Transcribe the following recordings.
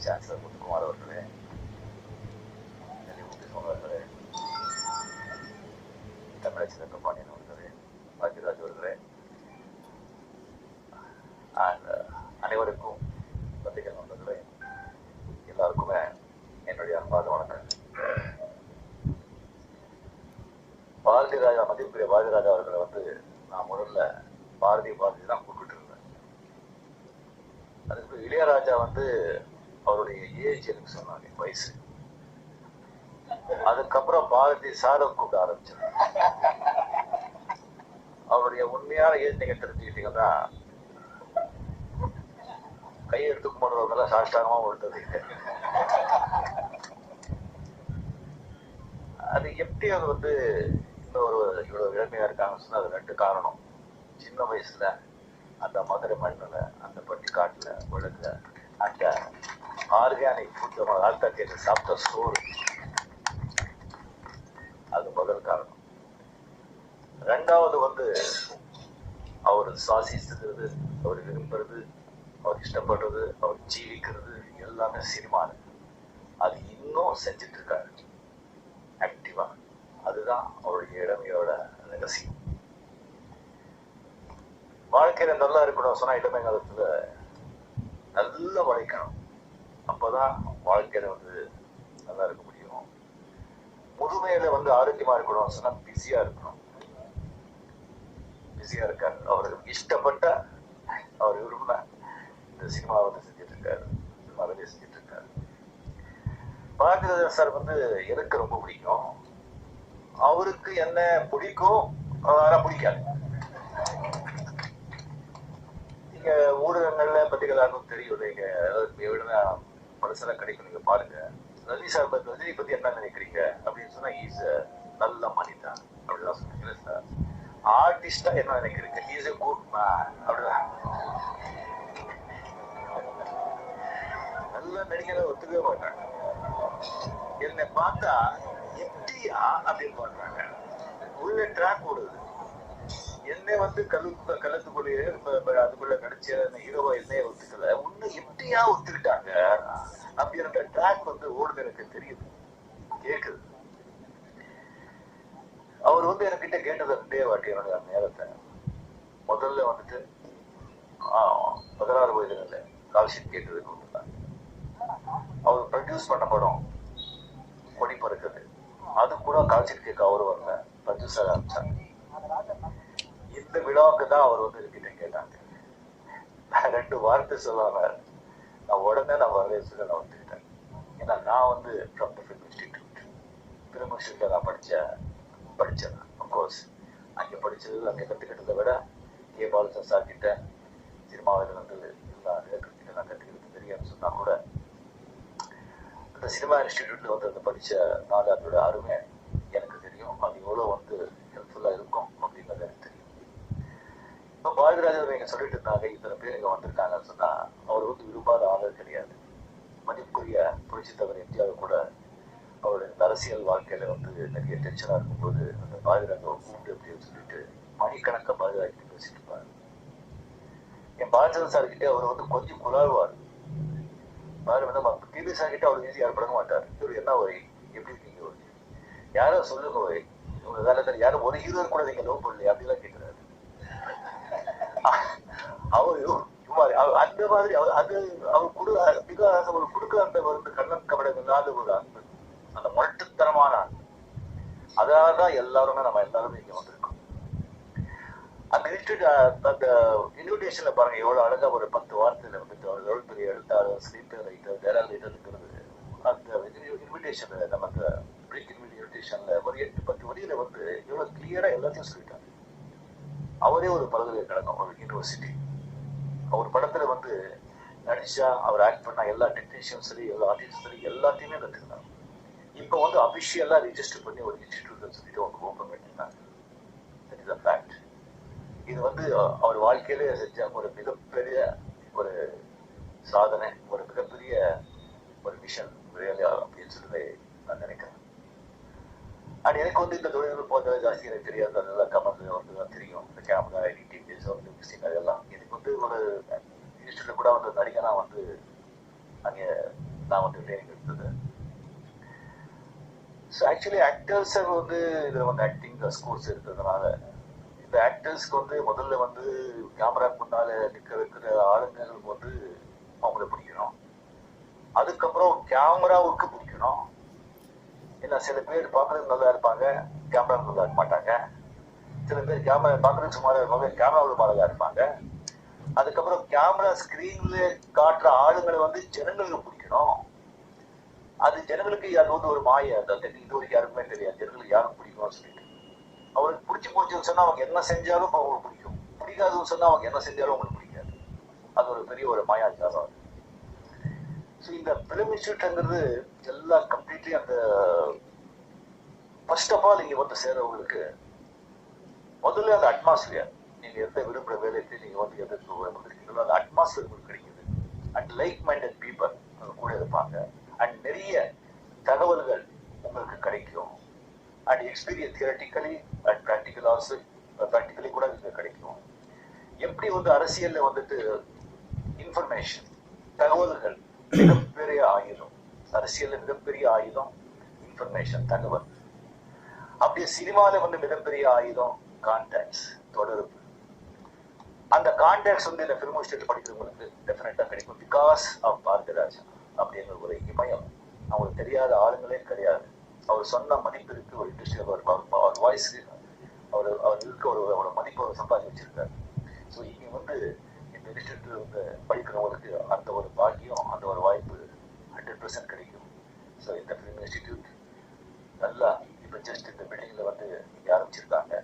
Chancellor Muthukumar அவர்களே நெல்லிமுத்து அவர்களே தமிழச்சி பாண்டியன் அவர்களே பாக்யராஜ் அவர்களே அண்ட் அனைவருக்கும் பத்திரிகை நண்பர்களே எல்லாருக்குமே என்னுடைய அன்பாத வணக்கம் பாரதி ராஜா மதிப்புரிய பாரதி ராஜா அவர்களை வந்து நான் முதல்ல பாரதி பாரதி தான் கூப்பிட்டு இருந்தேன் அதுக்கு இளையராஜா வந்து அவருடைய ஏஜ் எனக்கு சொன்னாங்க வயசு. அதுக்கப்புறம் பாரதி சாரை கூப்பிட ஆரம்பிச்சார் அவருடைய உண்மையான ஏஜ் நீங்க தெரிஞ்சுக்கிட்டீங்கன்னா கையெழுத்து கும்பிடுறவங்கெல்லாம் சாஷ்டாகமா விழுந்தது அது எப்படி அது வந்து இன்னொரு ஒரு இவ்வளவு இளமையா இருக்காங்கன்னு சொன்னா அது ரெண்டு காரணம். சின்ன வயசுல அந்த மதுரை மண்ணில் அந்த பட்டிக்காட்டுல விழுந்த அந்த ஆர்கானிக் ஃபுட் ஆழ்த்தா கேட்டு சாப்பிட்ட சோறு. அது முதல் காரணம். ரெண்டாவது வந்து அவர் சுவாசிச்சுக்கிறது அவர் விரும்புறது அவர் இஷ்டப்படுறது அவர் ஜீவிக்கிறது எல்லாமே சினிமாவில் அது. இன்னும் செஞ்சுட்டு இருக்காரு ஆக்டிவா. அதுதான் அவருடைய இளமையோட ரகசியம். வாழ்க்கையில நல்லா இருக்கணும் சொன்னா இளமை காலத்துல நல்லா உழைக்கணும். அப்பதான் வாழ்க்கையில வந்து நல்லா இருக்க முடியும். முதுமையில வந்து ஆரோக்கியமா இருக்கணும். சொன்னா பிஸியா இருக்கணும். பிஸியா இருக்காரு. அவருக்கு இஷ்டப்பட்ட அவர் விரும்பின இந்த சினிமாவை வந்து செஞ்சுட்டு இருக்காரு. சினிமாவிலே செஞ்சுட்டு இருக்காரு. பாரதிதாசன் சார் வந்து எனக்கு ரொம்ப பிடிக்கும். அவருக்கு என்ன பிடிக்கும்? ஆனா பிடிக்காது. நீங்க ஊடகங்கள்ல பத்திரிகையாளர்களும் தெரியும் நீங்க விட பரிசெல்லாம் கிடைக்கும். நீங்க பாருங்க. ரஜினி சார் ரஜினி பத்தி என்ன நினைக்கிறீங்க? அப்படின்னு சொன்னா இஸ் நல்ல மனிதன். அப்படிதான் சொன்னீங்க சார் ஆர்டிஸ்டா என்ன நினைக்கிறீங்க? இஸ் எ குட் மேன் அப்படிதான். நல்ல நடிகரை ஒத்துக்கவே மாட்டாங்க. என்னை பார்த்தா எப்படியா அப்படின்னு பாடுறாங்க. உள்ள ட்ராக் ஓடுது. என்னை வந்து கல்லு கலத்துக்குள்ளேயே அதுக்குள்ள கிடைச்ச ஹீரோவா என்னைய ஒத்துக்கல. உன்னை ஒத்துக்கிட்டாங்க. அப்படின்ற ட்ராக் வந்து ஓடுது எனக்கு தெரியுது. கேக்குது. அவர் வந்து என்கிட்ட கேட்டது ரெண்டே வாட்டி என்னுடைய நேரத்தை. முதல்ல வந்துட்டு பதினாறு வயதுல கால்ஷீட் கேட்டதுக்கு வந்துட்டாங்க அவர் ப்ரொடியூஸ் பண்ண படம் கொடி பறக்குது அது கூட கால்ஷீட் கேட்க அவர் வரல. ப்ரொடியூசர் ஆரம்பிச்சாங்க இந்த விழாவுக்கு தான் அவர் வந்து என்கிட்ட கேட்டாங்க. ரெண்டு வார்த்தை சொல்லாம நான் உடனே நான் வரவேசில் நான் வந்துக்கிட்டேன் ஏன்னா நான் வந்து from the film institute film இன்ஸ்டியூட்டில் நான் படித்தேன் படித்தேன் அஃப்கோர்ஸ் அங்கே படித்தது அங்கே கற்றுக்கிட்டதை விட கே பாலசன் சார் கிட்ட சினிமாவில் வந்து எல்லா கற்றுக்கிட்ட நான் கற்றுக்கிறது தெரியாதுன்னு சொன்னால் கூட அந்த சினிமா இன்ஸ்டியூட்டில் வந்து அந்த படித்த நாலு அதோட அருமை எனக்கு தெரியும். அது எவ்வளோ வந்து ஹெல்ப்ஃபுல்லாக இருக்கும் அப்படிங்கிறது பாரதிராஜன் இங்கே சொல்லிட்டு இருந்தாங்க இத்தனை பேர் இங்கே வந்திருக்காங்கன்னு சொன்னா அவர் வந்து விரும்பாத ஆளு கிடையாது. மதிப்புரிய புரட்சித்தவர் எம்ஜிஆர் கூட அவருடைய அரசியல் வாழ்க்கையில வந்து நிறைய டென்ஷனா இருக்கும்போது அந்த பாரதிராஜன் கூண்டு அப்படின்னு சொல்லிட்டு மணிக்கணக்க பாரதிராஜன் பேசிட்டு இருப்பாரு என் பாலச்சந்திரன் சார் கிட்டே அவர் வந்து கொஞ்சம் குழாழ்வார். பாரு வந்து டிவி சார் கிட்ட அவர் ஈஸியாக பழக மாட்டார். இவர் என்ன ஒய் எப்படி இருக்கீங்க ஒய் யாரோ சொல்லுங்க ஒய் உங்க காலத்தில் யாரும் ஒரு ஹீரோ கூட நீங்க லவ் பண்ணலையே? அப்படிலாம் கேட்கிறாரு. அவர் அந்த மாதிரி அது அவர் கொடு மிக அவர் கொடுக்கிற அந்த வந்து கண்ணன் கபடம் இல்லாத ஒரு அன்பு அந்த முரட்டுத்தனமான அன்பு அதனாலதான் எல்லாருமே நம்ம எல்லாருமே இங்க வந்திருக்கோம். அந்த இன்ஸ்டியூட் அந்த இன்விடேஷன்ல பாருங்க எவ்வளவு அழகா ஒரு பத்து வார்த்தையில வந்துட்டு அவர் எவ்வளவு பெரிய எழுத்தாளர் ஸ்லீப்பர் ரைட்டர் டேரல் ரைட்டர்ங்கிறது அந்த இன்விடேஷன்ல நம்ம அந்த பிரேக் இன்விடேஷன்ல ஒரு எட்டு பத்து வரியில வந்து எவ்வளவு கிளியரா எல்லாத்தையும் சொல்லிட்டாங்க. அவரே ஒரு பல்கலைக்கழகம் ஒரு யூனிவர்சிட்டி அவர் படத்துல வந்து நடிச்சா அவர் ஆக்ட் பண்ண எல்லா டெக்னீஷியன் சரி எல்லா ஆர்டிஸ்ட் சரி எல்லாத்தையுமே கத்துக்கிட்டாங்க இப்போ வந்து அபிஷியலா ரிஜிஸ்டர் பண்ணி ஒரு இன்ஸ்டிடியூட் சொல்லிட்டு அவங்க ஓப்பன் பண்ணிருக்காங்க தட் இஸ் அ ஃபேக்ட் இது வந்து அவர் வாழ்க்கையிலே செஞ்ச ஒரு மிகப்பெரிய ஒரு சாதனை ஒரு மிகப்பெரிய ஒரு விஷன் அப்படின்னு சொல்லி நான் நினைக்கிறேன். அண்ட் எனக்கு வந்து இந்த தொழில்நுட்பம் வந்து ஜாஸ்தி எனக்கு தெரியாது. அதெல்லாம் கமல் வந்து தான் தெரியும். இந்த கேமரா எடிட்டிங் மிக்சிங் அதெல்லாம். எனக்கு வந்து ஒரு இன்ஸ்டியூட்ல கூட வந்து நடிகனா வந்து அங்கே நான் வந்து ட்ரைனிங் எடுத்தது. ஸோ ஆக்சுவலி ஆக்டர்ஸ் வந்து இதில் வந்து ஆக்டிங் ஸ்கோர்ஸ் இருக்கிறதுனால இந்த ஆக்டர்ஸ்க்கு வந்து முதல்ல வந்து கேமரா முன்னால் நிற்க வைக்கிற ஆளுங்களுக்கு வந்து அவங்கள பிடிக்கணும். அதுக்கப்புறம் கேமராவுக்கு பிடிக்கணும். ஏன்னா சில பேர் பார்க்கறதுக்கு நல்லா இருப்பாங்க கேமரா நல்லா இருக்க மாட்டாங்க சில பேர் கேமரா பார்க்கறதுக்கு சுமாராக இருப்பாங்க கேமராவில் மாறதா இருப்பாங்க. அதுக்கப்புறம் கேமரா ஸ்கிரீன்ல காட்டுற ஆளுங்களை வந்து ஜனங்களுக்கு பிடிக்கணும். அது ஜனங்களுக்கு அது வந்து ஒரு மாய அது இது வரைக்கும் யாருக்குமே தெரியாது. ஜனங்களுக்கு யாரும் பிடிக்கும்னு சொல்லிட்டு. அவருக்கு பிடிச்சி போச்சுன்னு சொன்னா அவங்க என்ன செஞ்சாலும் அவங்களுக்கு பிடிக்கும். பிடிக்காதுன்னு சொன்னா அவங்க என்ன செஞ்சாலும் அவங்களுக்கு பிடிக்காது. அது ஒரு பெரிய ஒரு மாயாச்சாரம் இந்த பிலிம் இன்ஸ்டியூட்ங்கிறது எல்லாம் கம்ப்ளீட்லி அந்த ஃபர்ஸ்ட் ஆஃப் ஆல் இங்கே வந்து சேர்றவங்களுக்கு முதல்ல அந்த அட்மாஸ்பியர் நீங்க எந்த விரும்புற வேலைக்கு நீங்க வந்து எதிர்ப்பு வந்திருக்கீங்களோ அந்த அட்மாஸ்பியர் உங்களுக்கு கிடைக்குது. அண்ட் லைக் மைண்டட் பீப்புள் அங்க கூட இருப்பாங்க. அண்ட் நிறைய தகவல்கள் உங்களுக்கு கிடைக்கும். And experience theoretically and practical also practically கூட உங்களுக்கு கிடைக்கும். எப்படி வந்து அரசியல்ல வந்துட்டு இன்ஃபர்மேஷன் தகவல்கள் மிகப்பெரிய ஆயுதம். அரசியல் மிகப்பெரிய ஆயுதம் இன்ஃபர்மேஷன் தகவல். அப்படியே சினிமால வந்து மிகப்பெரிய ஆயுதம் கான்டாக்ட்ஸ் தொடர்பு. அந்த கான்டாக்ட்ஸ் வந்து இந்த ஃபிலிம் ஸ்டேட் படிக்கிறவங்களுக்கு டெஃபினட்டா கிடைக்கும் பிகாஸ் ஆஃப் பாரதிராஜா அப்படிங்கிற ஒரு இமயம். அவங்களுக்கு தெரியாத ஆளுங்களே கிடையாது. அவர் சொன்ன மதிப்பிற்கு ஒரு இண்டஸ்ட்ரி அவர் அவர் வாய்ஸுக்கு அவர் அவர் இருக்க ஒரு அவரோட மதிப்பு அவர் சம்பாதி வச்சிருக்காரு. ஸோ இங்க வந்து இந்த இன்ஸ்டியூட் வந்து படிக்கிறவங்களுக்கு அந்த ஒரு பாக்கியம் அந்த ஒரு வாய்ப்பு ஹண்ட்ரட் பர்சன்ட் கிடைக்கும் ஸோ இந்த ஃபிலிம் இன்ஸ்டிடியூட் நல்லா இப்போ ஜஸ்ட் இந்த பில்டிங்ல வந்து இங்க ஆரம்பிச்சிருக்காங்க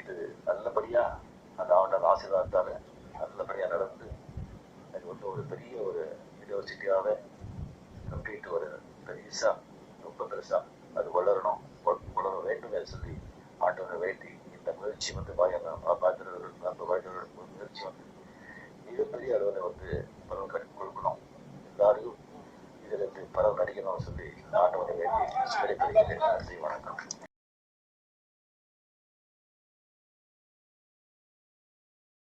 இது நல்லபடியா அந்த ஆண்டர் ஆசீர்வாதத்தால நல்லபடியா நடந்து அது வந்து ஒரு பெரிய ஒரு யூனிவர்சிட்டியாக கம்ப்ளீட் ஒரு பெருசா ரொம்ப பெருசா அது வளரணும். வளர வேண்டும் சொல்லி ஆண்டவரை வேண்டி இந்த முயற்சி வந்து பாயங்க நம்ம அந்த முயற்சி வந்து மிகப்பெரிய அளவில் வந்து பரவ கட்டி கொடுக்கணும். எல்லாரும் இதில் பரவ நடிக்கணும்னு சொல்லி ஆண்டவரை வேண்டி விடைபெறுகிறேன் நன்றி வணக்கம்.